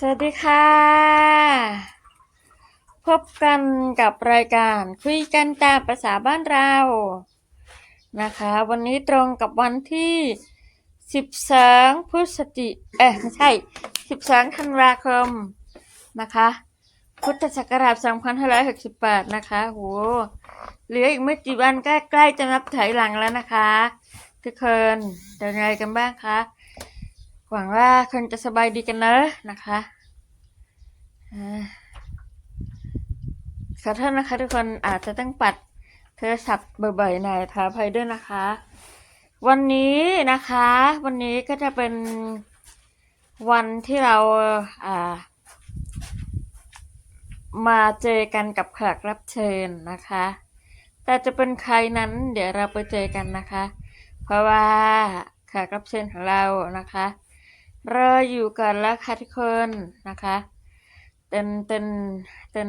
สวัสดีค่ะ พบกันกับรายการคุยกันตามภาษาบ้านเรา นะคะ วันนี้ตรงกับวันที่ 12พฤศจิเอ๊ะไม่ใช่ 12ธันวาคมนะคะ พุทธศักราช2568 นะคะโหเหลืออีกไม่กี่วันก็ใกล้จะนับถอยหลังแล้วนะคะ ทุกคนเป็นไงกันบ้างคะ หวังว่าคนจะสบายดีกันเนอะนะคะขอโทษนะคะทุกคนอาจจะต้องปัดโทรศัพท์บ่อยๆหน่อยขออภัยด้วยนะคะ วันนี้นะคะ วันนี้ก็จะเป็นวันที่เราอ่า มาเจอกันกับแขกรับเชิญนะคะ แต่จะเป็นใครนั้น เดี๋ยวเราไปเจอกันนะคะ เพราะว่าแขกรับเชิญของเรานะคะ รออยู่กันแล้วค่ะทุกคนนะคะเป็นเป็นเป็น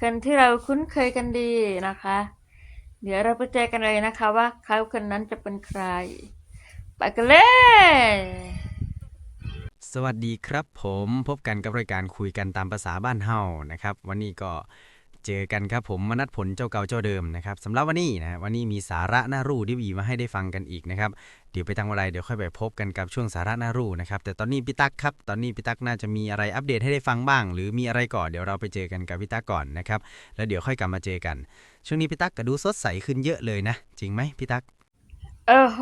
คนที่เราคุ้นเคยกันดีนะคะ เดี๋ยวเราไปเจอกันเลยนะคะว่าเขาคนนั้นจะเป็นใคร ไปกันเลย สวัสดีครับผมพบกันกับรายการคุยกันตามภาษาบ้านเฮานะครับ วันนี้ก็ เจอกันครับผมมนัดผลเจ้าเก่าเจ้าเดิมนะครับสำหรับวันนี้นะวันนี้มีสาระน่ารู้ที่มีมาให้ได้ฟังกันอีกนะครับเดี๋ยวไปทางอะไรเดี๋ยวค่อยไปพบกันกับช่วงสาระน่ารู้นะครับแต่ตอนนี้พี่ตั๊กครับตอนนี้พี่ตั๊กน่าจะมีอะไรอัปเดตให้ได้ฟังบ้าง หรือมีอะไรก่อนเดี๋ยวเราไปเจอกันกับพี่ตั๊กก่อนนะครับแล้วเดี๋ยวค่อยกลับมาเจอกัน ช่วงนี้พี่ตั๊กก็ดูสดใสขึ้นเยอะเลยนะ จริงไหมพี่ตั๊กเออโห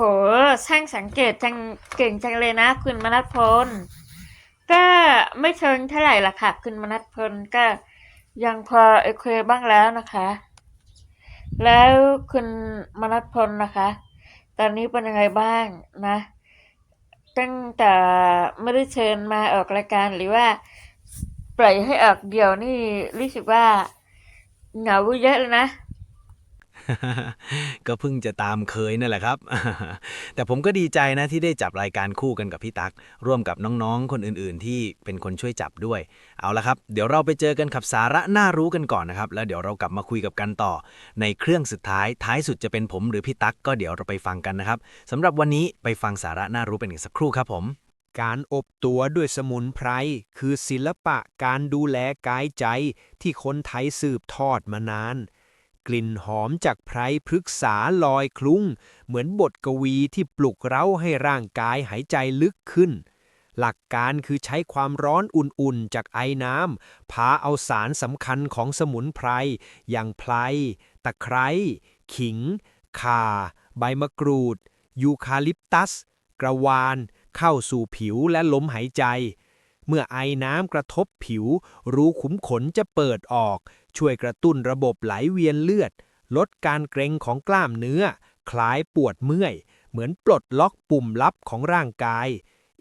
ช่างสังเกตจังเก่งจังเลยนะ คุณมนัทพลก็ไม่เชิงเท่าไหร่ละค่ะ คุณมนัทพลก็ ยังพอโอเคบ้างแล้วนะคะ แล้วคุณมนัทพลนะคะ ตอนนี้เป็นยังไงบ้างนะ ตั้งแต่ไม่ได้เชิญมาออกรายการหรือว่า ปล่อยให้ออกเดี่ยวนี่รู้สึกว่าเหงาเยอะเลยนะ ก็เพิ่งจะตามเคยนั่นแหละครับ แต่ผมก็ดีใจนะที่ได้จับรายการคู่กันกับพี่ตั๊กร่วมกับน้องๆ คนอื่นๆ ที่เป็นคนช่วยจับด้วย เอาละครับ เดี๋ยวเราไปเจอกันกับสาระน่ารู้กันก่อนนะครับ แล้วเดี๋ยวเรากลับมาคุยกับกันต่อ ในเครื่องสุดท้ายท้ายสุดจะเป็นผมหรือพี่ตั๊กก็เดี๋ยวเราไปฟังกันนะครับสำหรับวันนี้ไปฟังสาระน่ารู้เป็นอีกสักครู่ครับผมการอบตัวด้วยสมุนไพรคือศิลปะการดูแลกายใจที่คนไทยสืบทอดมานาน กลิ่นหอมจากไพรพฤกษาลอยคลุ้ง เหมือนบทกวีที่ปลุกเร้าให้ร่างกายหายใจลึกขึ้น หลักการคือใช้ความร้อนอุ่นๆ จากไอ้น้ำพาเอาสารสำคัญของสมุนไพร อย่างไพรตะไคร้ขิง ข่า ใบมะกรูด ยูคาลิปตัส กระวาน เข้าสู่ผิวและลมหายใจ เมื่อไอน้ำกระทบผิว รูขุมขนจะเปิดออก ช่วยกระตุ้นระบบไหลเวียนเลือด ลดการเกร็งของกล้ามเนื้อ คลายปวดเมื่อย เหมือนปลดล็อกปุ่มลับของร่างกาย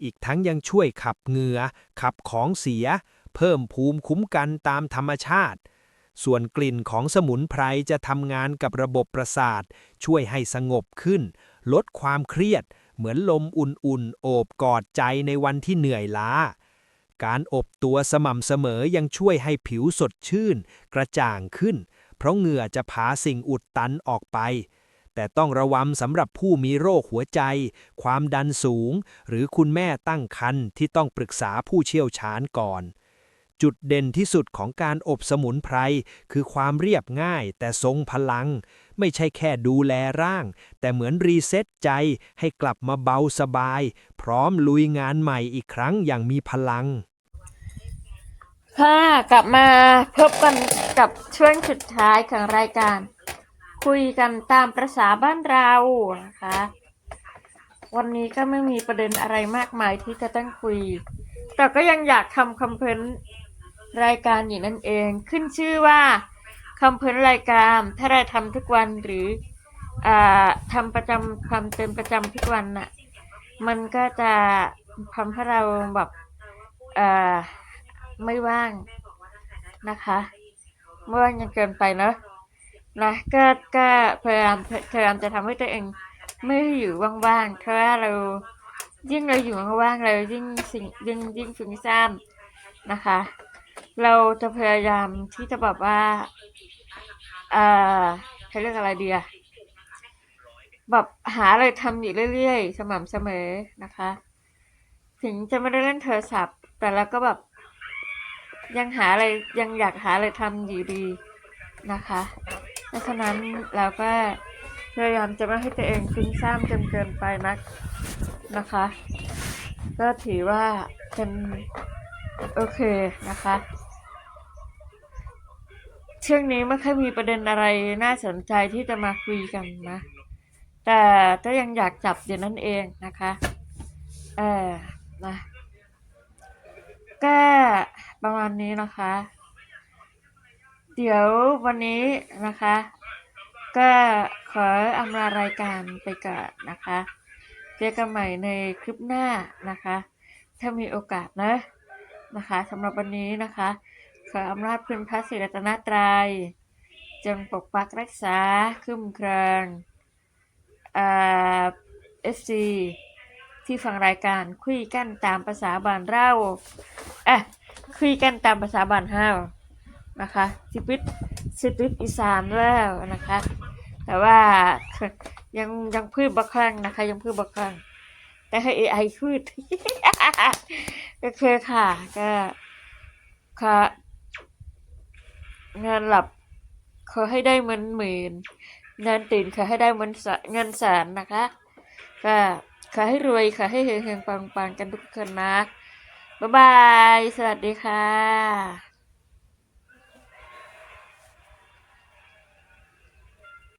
อีกทั้งยังช่วยขับเหงื่อ ขับของเสีย เพิ่มภูมิคุ้มกันตามธรรมชาติส่วนกลิ่นของสมุนไพรจะทำงานกับระบบประสาท ช่วยให้สงบขึ้น ลดความเครียด เหมือนลมอุ่นๆ โอบกอดใจในวันที่เหนื่อยล้า การอบตัวสม่ำเสมอยังช่วยให้ผิวสดชื่น กระจ่างขึ้น เพราะเหงื่อจะพาสิ่งอุดตันออกไป แต่ต้องระวังสำหรับผู้มีโรคหัวใจ ความดันสูง หรือคุณแม่ตั้งครรภ์ที่ต้องปรึกษาผู้เชี่ยวชาญก่อน จุดเด่นที่สุดของการอบสมุนไพรคือความเรียบง่ายแต่ทรงพลัง ไม่ใช่แค่ดูแลร่าง แต่เหมือนรีเซ็ตใจให้กลับมาเบาสบาย พร้อมลุยงานใหม่อีกครั้งอย่างมีพลัง ค่ะกลับมาพบกันกับช่วงสุดท้ายของรายการ คุยกันตามประษาบ้านเรานะคะวันนี้ก็ไม่มีประเด็นอะไรมากมายที่จะต้องคุย แต่ก็ยังอยากทำคอมเพนต์ รายการอยู่นั่นเอง ขึ้นชื่อว่าคอมเพนต์รายการ ถ้าเราทำทุกวันหรืออ่าทำประจำความเต็มประจำทุกวันน่ะ มันก็จะทำให้เราแบบอ่าไม่ว่างนะคะไม่ว่างจนเกินไปเนอะนะก็ก็พยายามพยายามจะทำให้ตัวเองไม่อยู่ว่างๆเพราะว่าเรายิ่งเราอยู่ว่างๆเรายิ่งสิ่งยิ่งยิ่งฟุ้งซ่านนะคะ เราจะพยายามที่จะแบบว่าเอ่อเขาเรียกอะไรดีอะแบบหาอะไรทำอยู่เรื่อยๆ สม่ำเสมอนะคะ ถึงจะไม่ได้เล่นโทรศัพท์ แต่เราก็แบบยังหาอะไรยังอยากหาอะไรทำอยู่ดีนะคะเพราะฉะนั้นเราก็พยายามจะไม่ให้ตัวเองฟุ้งซ่านจนเกินไปนักนะคะ ก็ถือว่าเป็นโอเคนะคะ ช่วงนี้ไม่ค่อยมีประเด็นอะไรน่าสนใจที่จะมาคุยกันนะ แต่ก็ยังอยากจับอยู่นั่นเองนะคะเออนะก็ประมาณนี้นะคะ เดี๋ยววันนี้นะคะ ก็ขออำลารายการไปก่อนนะคะ เจอกันใหม่ในคลิปหน้านะคะ ถ้ามีโอกาสนะนะคะสำหรับวันนี้นะคะ ออำนาจคุณพระศรีรัตนตรัยจงปกปักรักษาคุ้มครองเอ่อฟซีที่ฟังรายการคุยกันตามภาษาบ้านเราอะคุยกันตามภาษาบ้านเฮานะคะสิปิดสิปิดอีสานแล้วนะคะ แต่ว่ายังยังพูดบักครังนะคะ ยังพูดบักครังแต่ให้ AI พูดโอเคค่ะก็ค่ะ งานหลับขอให้ได้เหมือนหมื่นงานตื่นขอให้ได้เหมือนเงินแสนนะคะก็ขอให้รวยขอให้เฮงๆปังๆกันทุกคนนะบ๊ายบาย สวัสดีค่ะ